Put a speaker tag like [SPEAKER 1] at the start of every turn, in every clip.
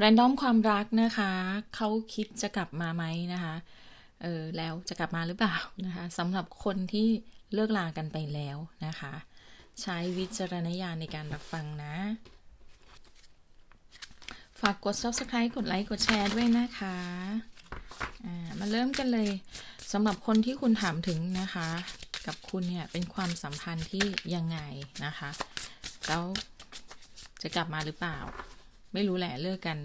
[SPEAKER 1] แรนดอมความรักนะคะ เขาคิดจะกลับมาไหมนะคะ เออแล้วจะกลับมาหรือเปล่านะคะสำหรับคนที่เลิกลากันไปแล้วนะคะ ใช้วิจารณญาณในการรับฟังนะ ฝากกด subscribe กดไลค์กดแชร์ด้วยนะคะอ่ามาเริ่มกันเลยสำหรับคนที่คุณถามถึงนะคะ กับคุณเนี่ยเป็นความสัมพันธ์ที่ยังไงนะคะ แล้วจะกลับมาหรือเปล่า ไม่รู้แหละเลิกกัน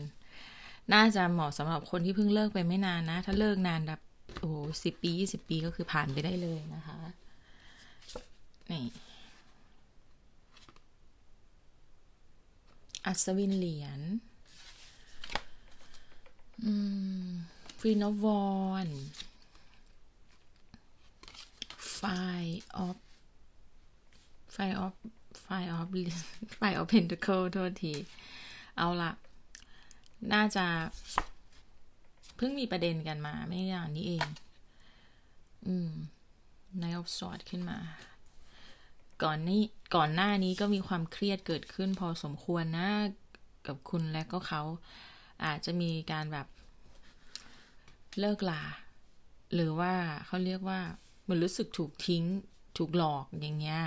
[SPEAKER 1] น่าจะเหมาะสำหรับคนที่เพิ่งเลิกไปไม่นานนะ ถ้าเลิกนานแบบโอ้สิบปียี่สิบปีก็คือผ่านไปได้เลยนะคะนี่อัศวินเหรียญฟรีนอวอนไฟออฟไฟออฟไฟออฟไฟออฟเพนทเคิลโทษที เอาละน่าจะเพิ่งมีประเด็นกันมา ไม่นานนี้เอง อืมนายออฟสอดขึ้นมา ก่อนนี้ก่อนหน้านี้ก็มีความเครียดเกิดขึ้นพอสมควรนะ กับคุณและก็เขา อาจจะมีการแบบ เลิกลา หรือว่าเขาเรียกว่าเหมือนรู้สึกถูกทิ้ง ถูกหลอกอย่างเงี้ย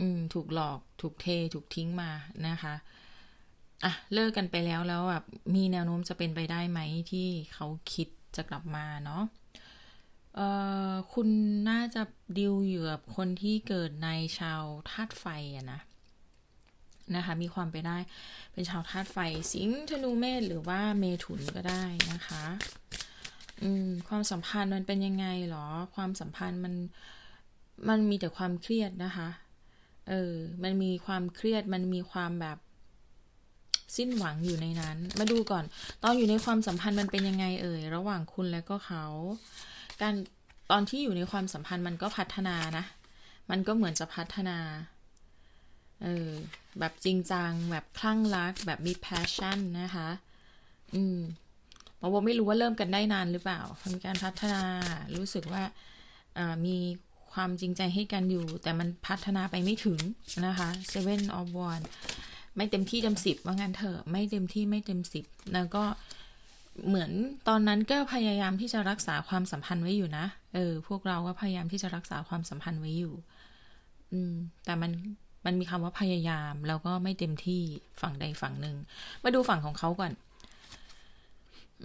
[SPEAKER 1] อืม ถูกหลอก ถูกเท ถูกทิ้งมานะคะ อะเลิกกันไปแล้วแล้วแบบมีแนวโน้มจะเป็นไปได้ไหมที่เขาคิดจะกลับมาเนาะเอ่อคุณน่าจะดิวอยู่กับคนที่เกิดในชาวธาตุไฟอะนะนะคะ มีความไปได้เป็นชาวธาตุไฟ สิงห์ธนูเมษหรือว่าเมถุนก็ได้นะคะอืมความสัมพันธ์มันเป็นยังไงหรอ ความสัมพันธ์มันมันมีแต่ความเครียดนะคะ เออ มันมีความเครียดมันมีความแบบ สิ้นหวังอยู่ในนั้น มาดูก่อน ตอนอยู่ในความสัมพันธ์มันเป็นยังไงเอ่ย ระหว่างคุณและก็เขา การตอนที่อยู่ในความสัมพันธ์มันก็พัฒนานะ มันก็เหมือนจะพัฒนา เออ แบบจริงจัง แบบคลั่งรัก แบบมี passion นะคะ อืมเพราะว่าไม่รู้ว่าเริ่มกันได้นานหรือเปล่ามีการพัฒนา รู้สึกว่าอ่ามีความจริงใจให้กันอยู่ แต่มันพัฒนาไปไม่ถึงนะคะ seven of one ไม่เต็มที่เต็มสิบว่างั้นเถอะไม่เต็มที่ไม่เต็มสิบแล้วก็เหมือนตอนนั้นก็พยายามที่จะรักษาความสัมพันธ์ไว้อยู่นะเออ พวกเราก็พยายามที่จะรักษาความสัมพันธ์ไว้อยู่ อืม แต่มันมันมีคำว่าพยายาม แล้วก็ไม่เต็มที่ฝั่งใดฝั่งหนึ่งมาดูฝั่งของเขาก่อน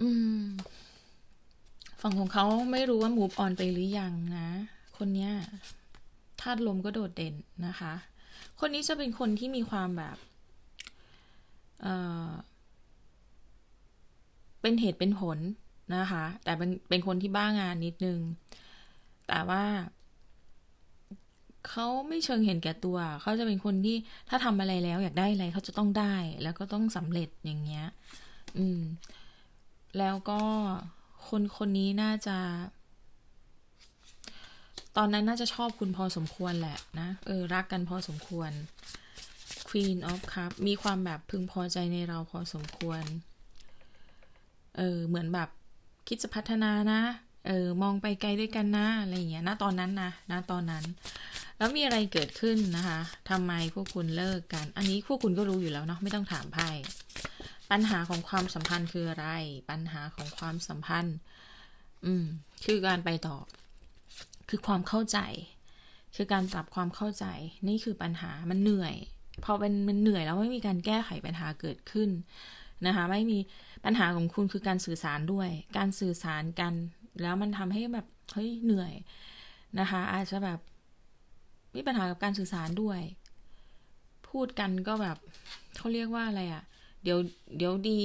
[SPEAKER 1] อืม ฝั่งของเขาไม่รู้ว่า move on ไปหรือยังนะ คนเนี้ยธาตุลมก็โดดเด่นนะคะ คนนี้จะเป็นคนที่มีความแบบ เป็นเหตุเป็นผลนะคะ แต่เป็นเป็นคนที่บ้างานนิดนึง แต่ว่าเขาไม่เชิงเห็นแก่ตัว เขาจะเป็นคนที่ถ้าทำอะไรแล้ว อยากได้อะไรเขาจะต้องได้ แล้วก็ต้องสำเร็จอย่างเงี้ย อืม แล้วก็คนคนนี้น่าจะ ตอนนั้นน่าจะชอบคุณพอสมควรแหละนะ เออ รักกันพอสมควร Queen of Cup มีความแบบพึงพอใจในเราพอสมควร เออ เหมือนแบบคิดจะพัฒนานะ เออ มองไปไกลด้วยกันนะ อะไรอย่างเงี้ย ณ ตอนนั้นนะ ณ ตอนนั้น แล้วมีอะไรเกิดขึ้นนะคะ ทำไมพวกคุณเลิกกัน อันนี้พวกคุณก็รู้อยู่แล้วเนาะ ไม่ต้องถามไพ่ ปัญหาของความสัมพันธ์คืออะไร ปัญหาของความสัมพันธ์ อืม คือการไปต่อ คือความเข้าใจ คือการปรับความเข้าใจ นี่คือปัญหา มันเหนื่อย พอเป็นมันเหนื่อยแล้วไม่มีการแก้ไขปัญหาเกิดขึ้นนะคะไม่มีปัญหาของคุณคือการสื่อสารด้วย การสื่อสารกัน แล้วมันทำให้แบบเฮ้ยเหนื่อยนะคะ อาจจะแบบมีปัญหากับการสื่อสารด้วย พูดกันก็แบบเขาเรียกว่าอะไรอะ่ะ เดี๋ยวเดี๋ยวดี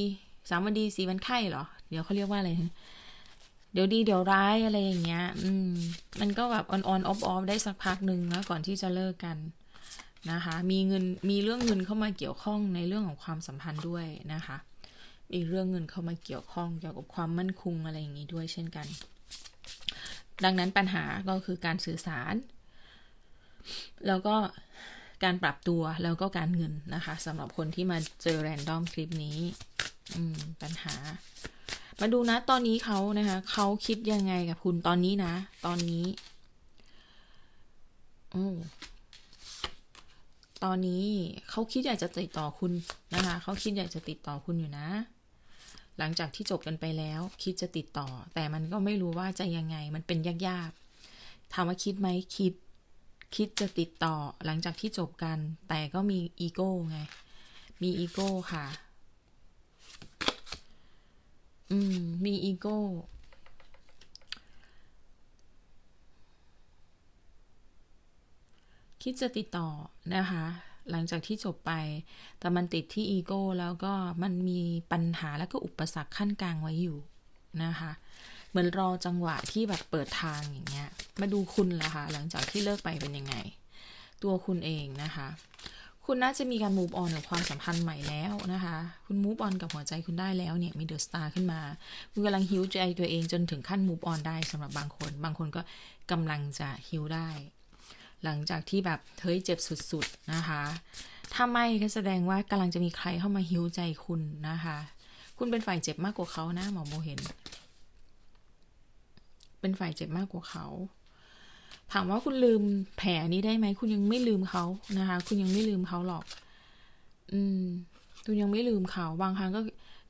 [SPEAKER 1] สามวันดีสี่วันไข้เหรอ เดี๋ยวเขาเรียกว่าอะไรเดี๋ยวดีเดี๋ยวร้ายอะไรอย่างเงี้ย อืม มันก็แบบออนออนออฟออฟได้สักพักหนึ่งแล้วก่อนที่จะเลิกกัน นะคะ มีเงินมีเรื่องเงินเข้ามาเกี่ยวข้องในเรื่องของความสัมพันธ์ด้วยนะคะ มีเรื่องเงินเข้ามาเกี่ยวข้องเกี่ยวกับความมั่นคงอะไรอย่างนี้ด้วยเช่นกัน ดังนั้นปัญหาก็คือการสื่อสาร แล้วก็การปรับตัวแล้วก็การเงินนะคะสำหรับคนที่มาเจอแรนดอมคลิปนี้อืมปัญหา มาดูนะตอนนี้เขานะคะเขาคิดยังไงกับคุณตอนนี้นะ ตอนนี้โอ้ ตอนนี้เขาคิดอยากจะติดต่อคุณนะคะเขาคิดอยากจะติดต่อคุณอยู่นะ หลังจากที่จบกันไปแล้ว คิดจะติดต่อ แต่มันก็ไม่รู้ว่าจะยังไง มันเป็นยากๆถามว่าคิดไหมคิด คิดจะติดต่อ หลังจากที่จบกัน แต่ก็มีอีโก้ไง มีอีโก้ค่ะ อืม มีอีโก้ คิดจะติดต่อนะคะ หลังจากที่จบไป แต่มันติดที่อีโก้แล้วก็มันมีปัญหาแล้วก็อุปสรรคขั้นกลางไว้อยู่นะคะ เหมือนรอจังหวะที่แบบเปิดทางอย่างเงี้ย มาดูคุณละคะหลังจากที่เลิกไปเป็นยังไง ตัวคุณเองนะคะ คุณน่าจะมีการ move on กับความสัมพันธ์ใหม่แล้วนะคะ คุณ move on กับหัวใจคุณได้แล้วเนี่ยมี the star ขึ้นมา คุณกำลังฮิวใจตัวเองจนถึงขั้น move on ได้สำหรับบางคน บางคนก็กำลังจะฮิวได้ หลังจากที่แบบเฮ้ยเจ็บสุดๆนะคะ ถ้าไม่ก็แสดงว่ากำลังจะมีใครเข้ามาฮิวใจคุณนะคะ คุณเป็นฝ่ายเจ็บมากกว่าเขานะหมอโมเห็น เป็นฝ่ายเจ็บมากกว่าเขาถามว่าคุณลืมแผลนี้ได้ไหม คุณยังไม่ลืมเขานะคะ คุณยังไม่ลืมเขาหรอก อืม คุณยังไม่ลืมเขา บางครั้งก็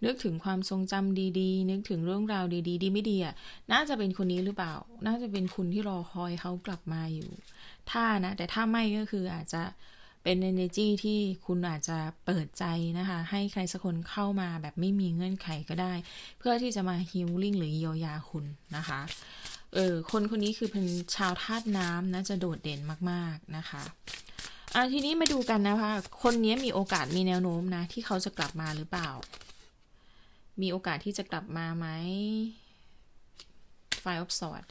[SPEAKER 1] นึกถึงความทรงจำดีๆ นึกถึงเรื่องราวดีๆ ดีไม่ดีอะน่าจะเป็นคนนี้หรือเปล่า น่าจะเป็นคุณที่รอคอยเขากลับมาอยู่ ถ้านะ แต่ถ้าไม่ก็คืออาจจะเป็น energy ที่คุณอาจจะเปิดใจนะคะ ให้ใครสักคนเข้ามาแบบไม่มีเงื่อนไขก็ได้ เพื่อที่จะมา healing หรือเยียวยาคุณนะคะเออคนคนนี้คือเป็นชาวธาตุน้ำนะจะโดดเด่นมากๆนะคะอะทีนี้มาดูกันนะคะ คนนี้มีโอกาสมีแนวโน้มนะ ที่เขาจะกลับมาหรือเปล่า มีโอกาสที่จะกลับมาไหม Five of Swords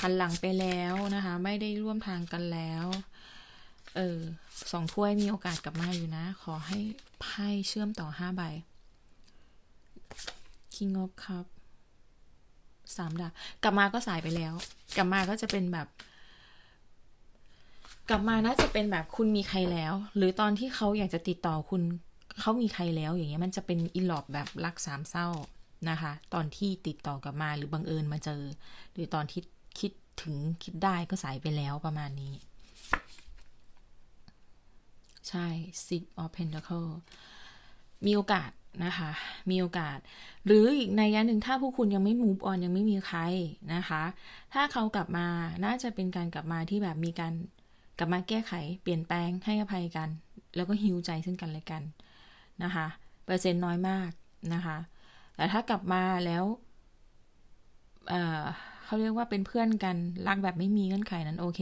[SPEAKER 1] หันหลังไปแล้วนะคะ ไม่ได้ร่วมทางกันแล้ว เออสองถ้วยมีโอกาสกลับมาอยู่นะ ขอให้ไพ่เชื่อมต่อห้าใบ King of Cup สามดาบกลับมาก็สายไปแล้ว กลับมาก็จะเป็นแบบ กลับมาน่าจะเป็นแบบคุณมีใครแล้ว หรือตอนที่เขาอยากจะติดต่อคุณ เขามีใครแล้วอย่างเงี้ยมันจะเป็นอีหลอบแบบรักสามเศร้านะคะ ตอนที่ติดต่อกลับมาหรือบังเอิญมาเจอ หรือตอนที่คิดถึงคิดได้ก็สายไปแล้วประมาณนี้ ใช่ Six of Pentacle มีโอกาสนะคะ มีโอกาส หรืออีกในยะหนึ่งถ้าผู้คุณยังไม่ move on ยังไม่มีใครนะคะ ถ้าเขากลับมาน่าจะเป็นการกลับมาที่แบบมีการกลับมาแก้ไข เปลี่ยนแปลงให้อภัยกัน แล้วก็ฮิวใจซึ่งกันและกัน นะคะเปอร์เซ็นต์น้อยมากนะคะ แต่ถ้ากลับมาแล้วเเขาเรียกว่าเป็นเพื่อนกันรักแบบไม่มีเงื่อนไขนั้นโอเค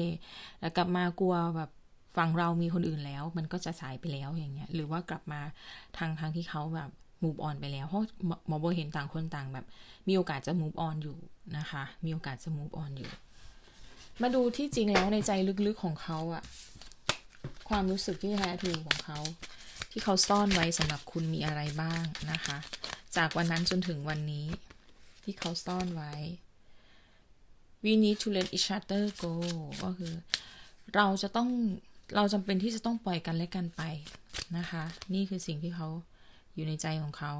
[SPEAKER 1] แต่กลับมากลัวแบบฝั่งเรามีคนอื่นแล้ว มันก็จะสายไปแล้วอย่างเงี้ย หรือว่ากลับมาทางทางที่เขาแบบ move on ไปแล้ว เพราะหมอโบเห็นต่างคนต่างแบบ มีโอกาสจะ move on อยู่นะคะ มีโอกาสจะ move on อยู่ มาดูที่จริงแล้วในใจลึกๆของเขาอะความรู้สึกที่แท้ทรูของเขา ที่เขาซ่อนไว้สำหรับคุณมีอะไรบ้างนะคะ จากวันนั้นจนถึงวันนี้ ที่เขาซ่อนไว้ we need to let each other go ก็คือ เราจะต้องเราจำเป็นที่จะต้องปล่อยกันและกันไปนะคะ นี่คือสิ่งที่เขาอยู่ในใจของเขา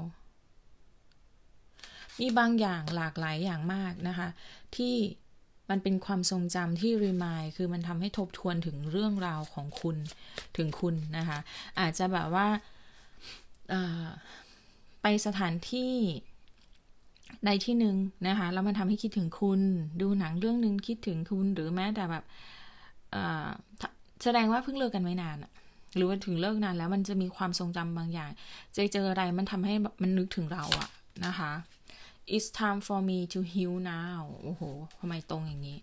[SPEAKER 1] มีบางอย่างหลากหลายอย่างมากนะคะ ที่ มันเป็นความทรงจำที่รีมายคือมันทำให้ทบทวนถึงเรื่องราวของคุณถึงคุณนะคะ อาจจะแบบว่าไปสถานที่ใดที่หนึ่งนะคะแล้วมันทำให้คิดถึงคุณ ดูหนังเรื่องหนึ่งคิดถึงคุณหรือแม้แต่แบบแสดงว่าเพิ่งเลิกกันไม่นานหรือว่าถึงเลิกนานแล้วมันจะมีความทรงจำบางอย่าง เจะเจออะไรมันทำให้มันนึกถึงเราอะนะคะ it's time for me to heal now โอ้โหทำไมตรงอย่างนี้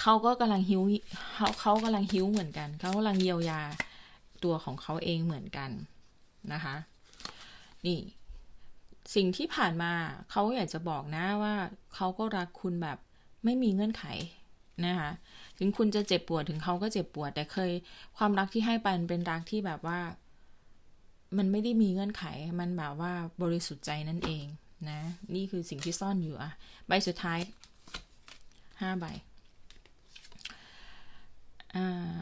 [SPEAKER 1] เขาก็กำลังฮิวเขาเขากำลังฮิวเหมือนกัน เขากำลังเยียวยาตัวของเขาเองเหมือนกันนะคะ นี่ สิ่งที่ผ่านมาเขาอยากจะบอกนะว่าเขาก็รักคุณแบบไม่มีเงื่อนไขนะคะถึงคุณจะเจ็บปวดถึงเขาก็เจ็บปวด แต่เคยความรักที่ให้ไปเป็นรักที่แบบว่า มันไม่ได้มีเงื่อนไข มันแบบว่าบริสุทธิ์ใจนั่นเอง นะ นี่คือสิ่งที่ซ่อนอยู่อะใบสุดท้ายห้าใบอ่า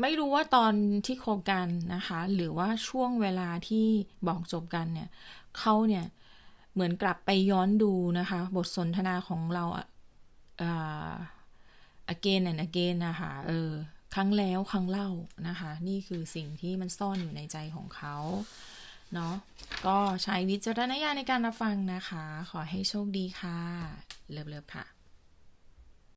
[SPEAKER 1] ไม่รู้ว่าตอนที่คบกันนะคะ หรือว่าช่วงเวลาที่บอกจบกันเนี่ยเขาเนี่ยเหมือนกลับไปย้อนดูนะคะ บทสนทนาของเราอ่า again and again นะคะเออครั้งแล้วครั้งเล่านะคะ นี่คือสิ่งที่มันซ่อนอยู่ในใจของเขา เนาะก็ใช้วิจารณญาณในการรับฟังนะคะ ขอให้โชคดีค่ะ เลิฟๆค่ะ